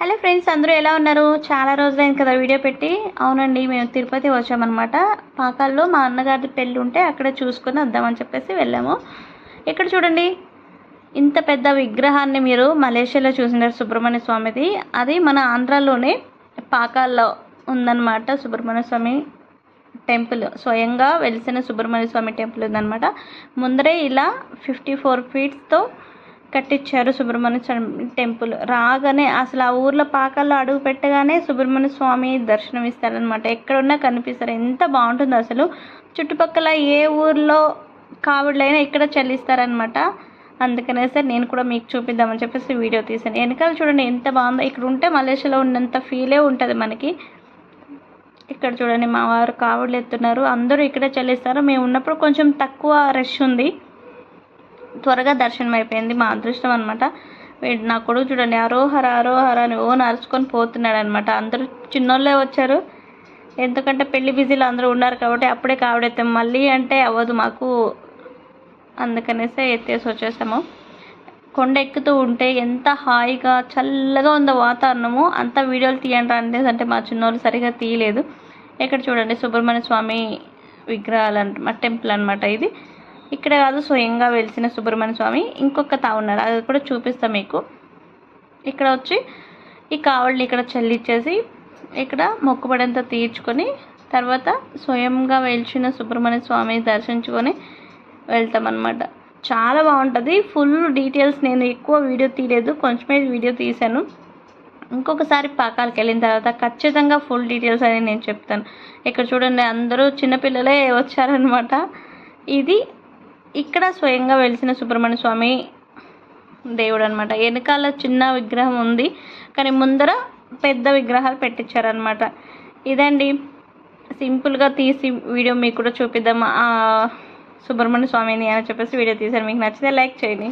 Hello friends అందరూ ఎలా ఉన్నారు? చాలా రోజులైంది కదా వీడియో పెట్టి. అవునండి మేము తిరుపతి వచ్చామన్నమాట. పాకాల్లో మా అన్నగారి పెళ్ళి ఉంటే అక్కడే చూసుకొని వద్దామని చెప్పేసి వెళ్ళాము. ఇక్కడ చూడండి? ఇంత పెద్ద విగ్రహాన్ని మీరు మలేషియాలో చూసినారు సుబ్రహ్మణ్య స్వామిది. అది మన ఆంధ్రాలోనే పాకాల్లో ఉందన్నమాట సుబ్రహ్మణ్య స్వామి టెంపుల్. స్వయంగా వెలిసిన సుబ్రహ్మణ్య స్వామి టెంపుల్ ఉందన్నమాట. ముందరే ఇలా ఫిఫ్టీ ఫోర్ ఫీట్స్తో కట్టించారు సుబ్రహ్మణ్య స్వామి టెంపుల్. రాగానే అసలు ఆ ఊర్లో పాకల్లో అడుగు పెట్టగానే సుబ్రహ్మణ్య స్వామి దర్శనం ఇస్తారనమాట ఎక్కడున్నా కనిపిస్తారు. ఎంత బాగుంటుందో అసలు. చుట్టుపక్కల ఏ ఊర్లో కావుడులైనా ఇక్కడ చెల్లిస్తారనమాట సార్ నేను కూడా మీకు చూపిద్దామని చెప్పేసి వీడియో తీసాను. వెనకాల చూడండి ఎంత బాగుందో. ఇక్కడ ఉంటే మలేషియాలో ఉన్నంత ఫీలే ఉంటుంది మనకి. ఇక్కడ చూడండి మా వారు కావుడులు ఎత్తున్నారు. అందరూ ఇక్కడే చెల్లిస్తారు. మేము ఉన్నప్పుడు కొంచెం తక్కువ రష్ ఉంది. త్వరగా దర్శనం అయిపోయింది మా అదృష్టం అనమాట నా కొడుకు చూడండి అరోహర అరోహర అని ఓ నరుచుకొని పోతున్నాడు అనమాట అందరూ చిన్నోళ్ళే వచ్చారు. ఎందుకంటే పెళ్ళి బిజీలో అందరూ ఉన్నారు కాబట్టి అప్పుడే కావడెత్తాం. మళ్ళీ అంటే అవ్వదు మాకు. అందుకనేసే ఎత్తేసి వచ్చేసాము. కొండ ఎక్కుతూ ఉంటే ఎంత హాయిగా చల్లగా ఉందో వాతావరణము అంత వీడియోలు తీయండి అనేసి అంటే మా చిన్నోళ్ళు సరిగా తీయలేదు. ఇక్కడ చూడండి సుబ్రహ్మణ్య స్వామి విగ్రహాలు అంట టెంపుల్ అనమాట ఇది. ఇక్కడ కాదు స్వయంగా వెలిసిన సుబ్రహ్మణ్య స్వామి. ఇంకొక తా ఉన్నారు. అది కూడా చూపిస్తాం మీకు. ఇక్కడ వచ్చి ఈ కావళ్ళు ఇక్కడ చల్లిచ్చేసి ఇక్కడ మొక్కుబడంతా తీర్చుకొని తర్వాత స్వయంగా వెలిచిన సుబ్రహ్మణ్య స్వామిని దర్శించుకొని వెళ్తామన్నమాట. చాలా బాగుంటుంది. ఫుల్ డీటెయిల్స్ నేను ఎక్కువ వీడియో తీయలేదు. కొంచెమే వీడియో తీశాను. ఇంకొకసారి పాకాలకు వెళ్ళిన తర్వాత ఖచ్చితంగా ఫుల్ డీటెయిల్స్ అని నేను చెప్తాను. ఇక్కడ చూడండి అందరూ చిన్నపిల్లలే వచ్చారనమాట ఇది ఇక్కడ స్వయంగా వెలిసిన సుబ్రహ్మణ్య స్వామి దేవుడు అనమాట వెనకాల చిన్న విగ్రహం ఉంది కానీ ముందర పెద్ద విగ్రహాలు పెట్టించారనమాట ఇదండి సింపుల్గా తీసి వీడియో మీకు కూడా చూపిద్దాం. సుబ్రహ్మణ్య స్వామిని అని చెప్పేసి వీడియో తీశారు. మీకు నచ్చితే లైక్ చేయండి.